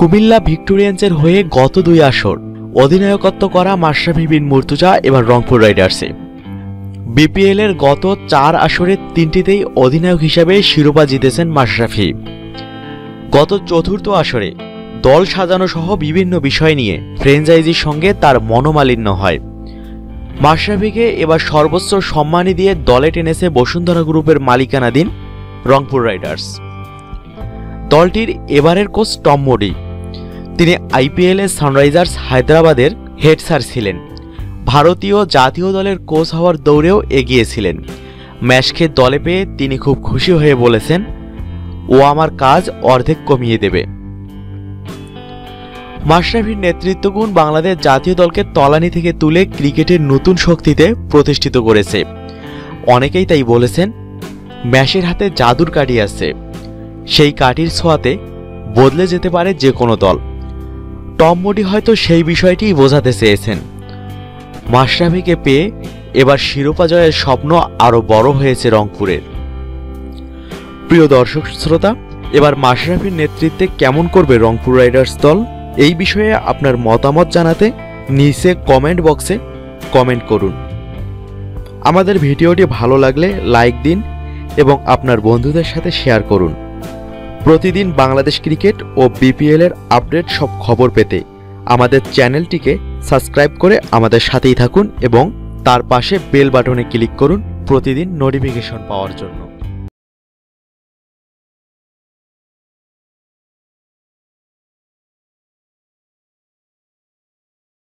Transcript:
কুমিল্লা ভিক্টোরিয়ান্সের হয়ে গত দুই আসর অধিনায়কত্ব করা মাশরাফি বিন মুর্তুজা এবার রংপুর রাইডার্সে। বিপিএল এর গত চার আসরের তিনটিতেই অধিনায়ক হিসাবে শিরোপা জিতেছেন মাশরাফি। গত চতুর্থ আসরে দল সাজানো সহ বিভিন্ন বিষয় নিয়ে ফ্রেঞ্চাইজির সঙ্গে তার মনোমালিন্য হয়। মাশরাফিকে এবার সর্বোচ্চ সম্মানী দিয়ে দলে টেনেছে বসুন্ধরা গ্রুপের মালিকানাধীন রংপুর রাইডার্স। দলটির এবারের কোচ টম মোডি। তিনি আইপিএলে সানরাইজার্স হায়দ্রাবাদের হেড স্যার ছিলেন। ভারতীয় জাতীয় দলের কোচ হওয়ার দৌড়েও এগিয়েছিলেন ম্যাশকে দলে পেয়ে তিনি খুব খুশি হয়ে বলেছেন, ও আমার কাজ অর্ধেক কমিয়ে দেবে। মাশরাফির নেতৃত্বগুণ বাংলাদেশ জাতীয় দলকে তলানি থেকে তুলে ক্রিকেটের নতুন শক্তিতে প্রতিষ্ঠিত করেছে। অনেকেই তাই বলেছেন ম্যাশের হাতে জাদুর কাঠি আছে সেই কাঠির ছোঁয়াতে বদলে যেতে পারে যে কোনো দল। টম মোডি হয়তো সেই বিষয়টিই বোঝাতে চেয়েছেন। মাশরাফিকে পেয়ে এবার শিরোপা জয়ের স্বপ্ন আরও বড় হয়েছে রংপুরের। প্রিয় দর্শক শ্রোতা, এবার মাশরাফির নেতৃত্বে কেমন করবে রংপুর রাইডার্স দল? এই বিষয়ে আপনার মতামত জানাতে নিচে কমেন্ট বক্সে কমেন্ট করুন। আমাদের ভিডিওটি ভালো লাগলে লাইক দিন এবং আপনার বন্ধুদের সাথে শেয়ার করুন। প্রতিদিন বাংলাদেশ ক্রিকেট ও বিপিএল এর আপডেট সব খবর পেতে আমাদের চ্যানেলটিকে সাবস্ক্রাইব করে আমাদের সাথেই থাকুন এবং তার পাশে বেল বাটনে ক্লিক করুন প্রতিদিন নোটিফিকেশন পাওয়ার জন্য।